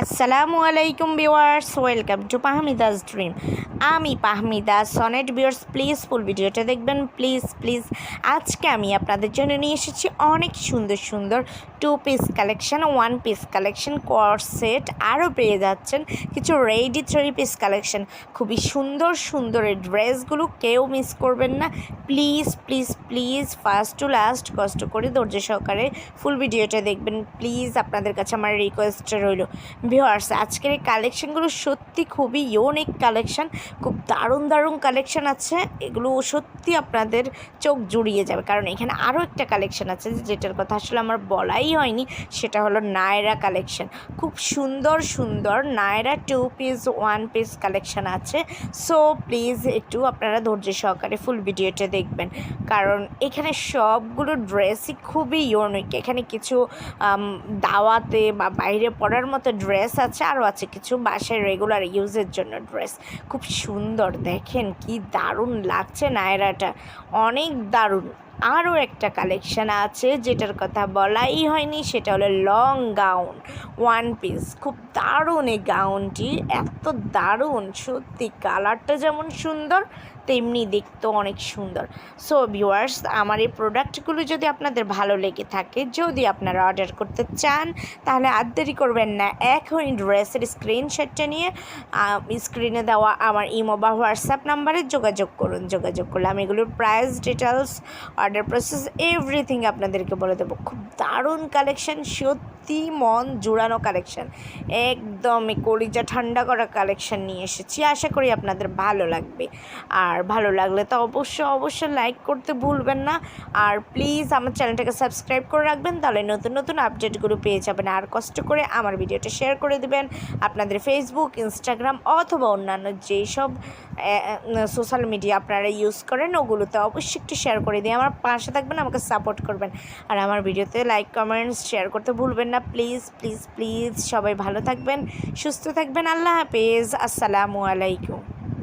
আসসালামু আলাইকুম viewers, welcome to পাহমিদাস dream. আমি পাহমিদা, সনেট ভিউয়ার্স, প্লিজ ফুল ভিডিওটা দেখবেন, প্লিজ প্লিজ। আজকে আমি আপনাদের জন্য নিয়ে এসেছি অনেক সুন্দর সুন্দর two piece collection one piece collection set আরও পেয়ে যাচ্ছেন কিছু রেডি থ্রি পিস কালেকশন খুবই সুন্দর সুন্দর এই ড্রেসগুলো কেউ মিস করবেন না। Please please please first to last কষ্ট করে ধৈর্য সহকারে ফুল ভিডিওটা দেখবেন। প্লিজ আপনাদের কাছে আমার রিকোয়েস্ট রইল। ভিওয়ার্স আজকের এই কালেকশানগুলো সত্যি খুবই ইউনিক কালেকশান খুব দারুণ দারুণ কালেকশান আছে। এগুলো সত্যি আপনাদের চোখ জুড়িয়ে যাবে। কারণ এখানে আরও একটা কালেকশন আছে যেটার কথা আসলে আমার বলাই হয়নি, সেটা হলো নায়রা কালেকশন খুব সুন্দর সুন্দর Naira two piece one piece collection আছে। সো প্লিজ একটু আপনারা ধৈর্য সহকারে ফুল ভিডিওটা দেখবেন। কারণ এখানে সবগুলো ড্রেসই খুবই ইউনিক এখানে কিছু দাওয়াতে বা বাইরে পরার মতো ড্রেস আছে আরও আছে কিছু বাসায় রেগুলার ইউজের জন্য ড্রেস খুব সুন্দর, দেখেন কি দারুণ লাগছে নায়রাটা। অনেক দারুণ। আরও একটা কালেকশান আছে যেটার কথা বলাই হয়নি, সেটা হলো লং গাউন ওয়ান পিস খুব দারুণ এই গাউনটি এত দারুণ, সত্যি কালারটা যেমন সুন্দর তেমনি দেখতেও অনেক সুন্দর। সো ভিউয়ার্স আমার এই প্রোডাক্টগুলো যদি আপনাদের ভালো লেগে থাকে, যদি আপনারা অর্ডার করতে চান, তাহলে আর দেরি করবেন না। এখনই ড্রেসের স্ক্রিনশটটা নিয়ে স্ক্রিনে দেওয়া আমার ইমো বা হোয়াটসঅ্যাপ নাম্বারে যোগাযোগ করুন। যোগাযোগ করলে আমি এগুলোর price details order process everything আপনাদেরকে বলে দেবো। খুব দারুণ কালেকশন সত্যি মন জুড়ানো কালেকশন একদমই কলিজা ঠান্ডা করা কালেকশন নিয়ে এসেছি, আশা করি আপনাদের ভালো লাগবে। আর ভালো লাগলে তো অবশ্যই অবশ্যই লাইক করতে ভুলবেন না। আর প্লিজ আমার চ্যানেলটাকে সাবস্ক্রাইব করে রাখবেন, তাহলে নতুন নতুন আপডেটগুলো পেয়ে যাবেন। আর কষ্ট করে আমার ভিডিওটা শেয়ার করে দেবেন আপনাদের ফেসবুক ইনস্টাগ্রাম অথবা অন্যান্য যেসব সোশ্যাল মিডিয়া আপনারা ইউজ করেন, ওগুলোতে অবশ্যই একটু শেয়ার করে দিয়ে আমার পাশে থাকবেন, আমাকে সাপোর্ট করবেন। আর আমার ভিডিওতে লাইক কমেন্টস শেয়ার করতে ভুলবেন না প্লিজ প্লিজ প্লিজ সবাই ভালো থাকবেন সুস্থ থাকবেন আল্লাহ হাফেজ আসসালামু আলাইকুম।